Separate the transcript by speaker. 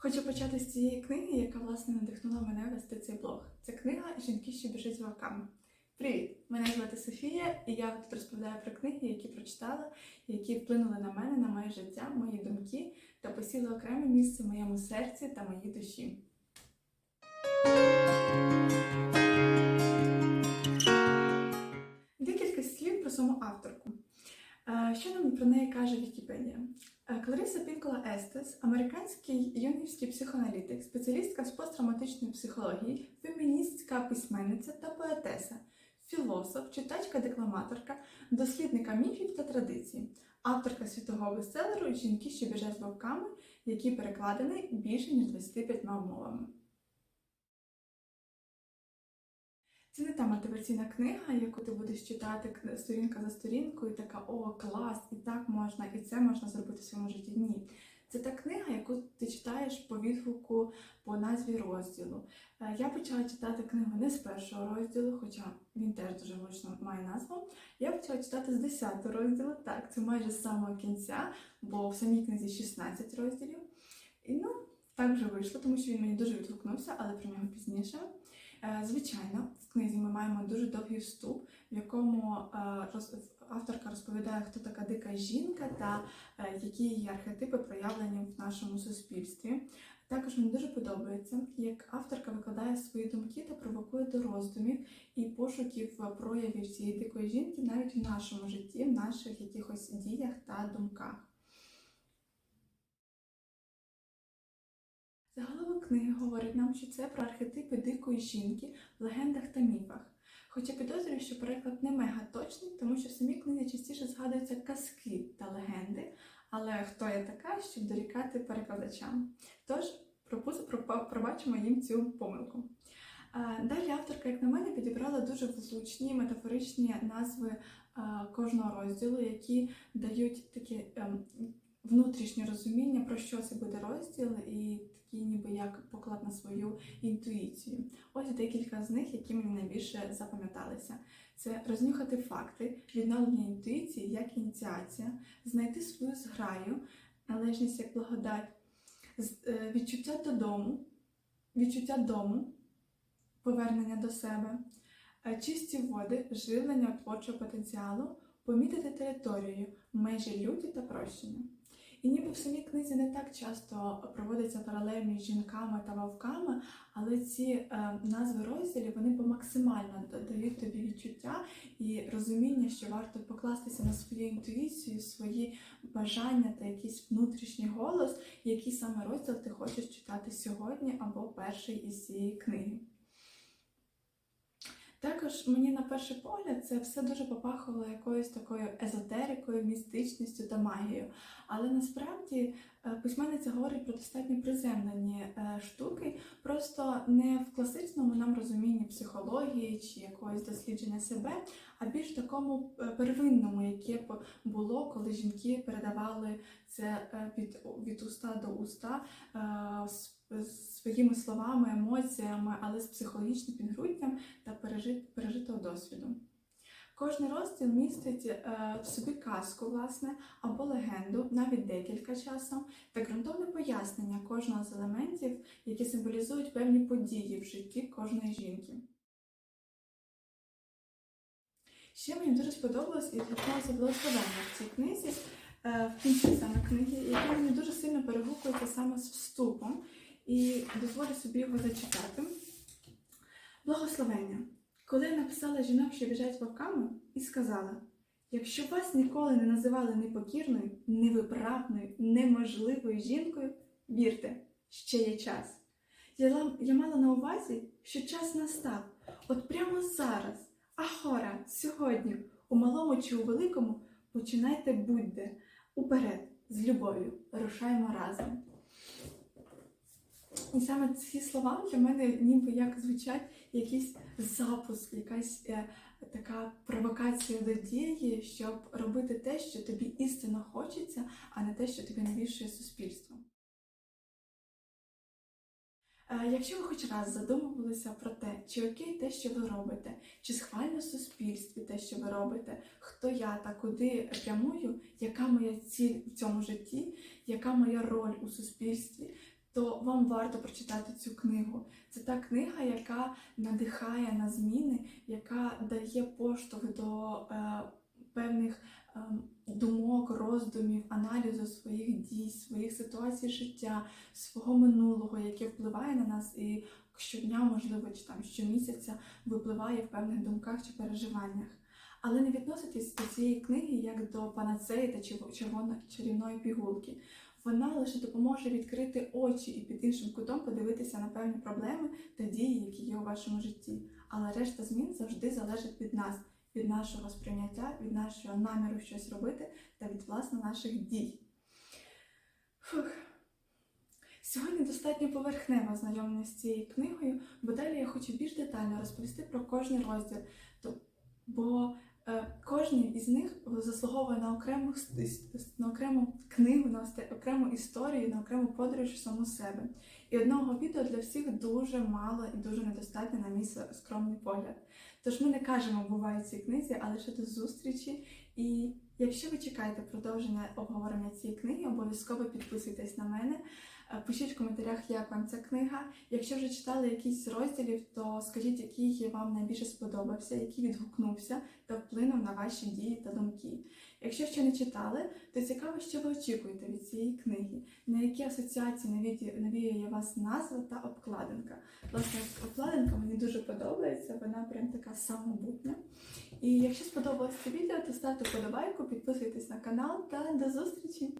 Speaker 1: Хочу почати з цієї книги, яка власне надихнула мене вести цей блог. Це книга Жінки, що біжать з вовками. Привіт! Мене звати Софія, і я тут розповідаю про книги, які прочитала, які вплинули на мене, на моє життя, мої думки та посіли окреме місце в моєму серці та моїй душі. Декілька слів про саму авторку. Що нам про неї каже Вікіпедія? Е, Клариса Пінкола Естес, американський юнгівський психоаналітик, спеціалістка з посттравматичної психології, феміністська письменниця та поетеса, філософ, читачка-декламаторка, дослідника міфів та традицій, авторка світового бестселеру Жінки, що біжать з вовками, який перекладений більше ніж 25 мовами. Це не та мотиваційна книга, яку ти будеш читати сторінка за сторінкою, і така о, клас, і так можна, і це можна зробити в своєму житті. Ні. Це та книга, яку ти читаєш по відгуку, по назві розділу. Е, Я почала читати книгу не з першого розділу, хоча він теж дуже влучно має назву. Я почала читати з 10 розділу, так, це майже з самого кінця, бо в самій книзі 16 розділів. І ну, так вже вийшло, тому що він мені дуже відгукнувся, але про нього пізніше. Е, Звичайно, в книзі ми маємо дуже довгий вступ, в якому е, авторка розповідає, хто така дика жінка та е, які її архетипи проявлені в нашому суспільстві. Також мені дуже подобається, як авторка викладає свої думки та провокує до роздумів і пошуків проявів цієї дикої жінки навіть в нашому житті, в наших якихось діях та думках. Книги говорить нам, що це про архетипи дикої жінки в легендах та міфах. Хоча підозрюю, що переклад не мега точний, тому що в самій книзі частіше згадуються казки та легенди, але хто я така, щоб дорікати перекладачам? Тож пробачимо їм цю помилку. Далі авторка, як на мене, підібрала дуже влучні метафоричні назви кожного розділу, які дають таке ем, внутрішнє розуміння, про що це буде розділ, і такий ніби як поклад на свою інтуїцію. Ось декілька з них, які мені найбільше запам'яталися. Це рознюхати факти, відновлення інтуїції як ініціація, знайти свою зграю, належність як благодать, е, відчуття додому, відчуття дому, повернення до себе, е, чисті води, живлення творчого потенціалу, помітити територію, межі люті та прощення. І ніби в самій книзі не так часто проводиться паралель між жінками та вовками, але ці е, назви розділів вони максимально дають тобі відчуття і розуміння, що варто покластися на свою інтуїцію, свої бажання та якийсь внутрішній голос, який саме розділ ти хочеш читати сьогодні або перший із цієї книги. Також мені на перший погляд це все дуже попахувало якоюсь такою езотерикою, містичністю та магією. Але насправді е, письменниця говорить про достатньо приземлені е, штуки, просто не в класичному нам розумінні психології чи якогось дослідження себе, а більш такому е, первинному, яке б було, коли жінки передавали це е, від, від уста до уста е, своїми словами, емоціями, але з психологічним підґрунтям та пережит, пережитого досвіду. Кожний розділ містить е, в собі казку, власне, або легенду, навіть декілька часом, та ґрунтовне пояснення кожного з елементів, які символізують певні події в житті кожної жінки. Ще мені дуже сподобалось і відгукнулося благословення в цій книзі, е, в кінці саме книги, яке мені дуже сильно перегукується саме з вступом, і дозволю собі його зачитати. Благословення. Коли я написала жінок, що біжать вовками, і сказала: якщо вас ніколи не називали непокірною, невиправною, неможливою жінкою, вірте, ще є час. Я, я мала на увазі, що час настав, от прямо зараз, ахора, сьогодні, у малому чи у великому, починайте будь-де, уперед, з любов'ю, рушаймо разом. І саме ці слова для мене ніби як звучать якийсь запуск, якась е, така провокація до дії, щоб робити те, що тобі істинно хочеться, а не те, що тобі навішує суспільство. Е, Якщо ви хоч раз задумувалися про те, чи окей те, що ви робите, чи схвально в суспільстві те, що ви робите, хто я та куди прямую, яка моя ціль в цьому житті, яка моя роль у суспільстві, то вам варто прочитати цю книгу. Це та книга, яка надихає на зміни, яка дає поштовх до е, певних думок, роздумів, аналізу своїх дій, своїх ситуацій життя, свого минулого, яке впливає на нас і щодня, можливо, чи там щомісяця випливає в певних думках чи переживаннях. Але не відноситесь до цієї книги як до панацеї та чив- чарівної пігулки. Вона лише допоможе відкрити очі і під іншим кутом подивитися на певні проблеми та дії, які є у вашому житті. Але решта змін завжди залежить від нас, від нашого сприйняття, від нашого наміру щось робити та від власне наших дій. Фух. Сьогодні достатньо поверхнево знайомлення з цією книгою, бо далі я хочу більш детально розповісти про кожний розділ. Бо кожен із них заслуговує на окрему, на окрему книгу, на окрему історію, на окрему подорож саму себе. І одного відео для всіх дуже мало і дуже недостатньо на мій скромний погляд. Тож ми не кажемо буває цій книзі, а лише до зустрічі. І якщо ви чекаєте продовження обговорення цієї книги, обов'язково підписуйтесь на мене. Е, Пишіть в коментарях, як вам ця книга. Якщо вже читали якісь з розділів, то скажіть, який вам найбільше сподобався, який відгукнувся та вплинув на ваші дії та думки. Якщо ще не читали, то цікаво, що ви очікуєте від цієї книги, на які асоціації навіює вас назва та обкладинка. Власне, обкладинка мені дуже подобається, вона прям така самобутня. І якщо сподобалось це відео, то ставте вподобайку, підписуйтесь на канал та до зустрічі!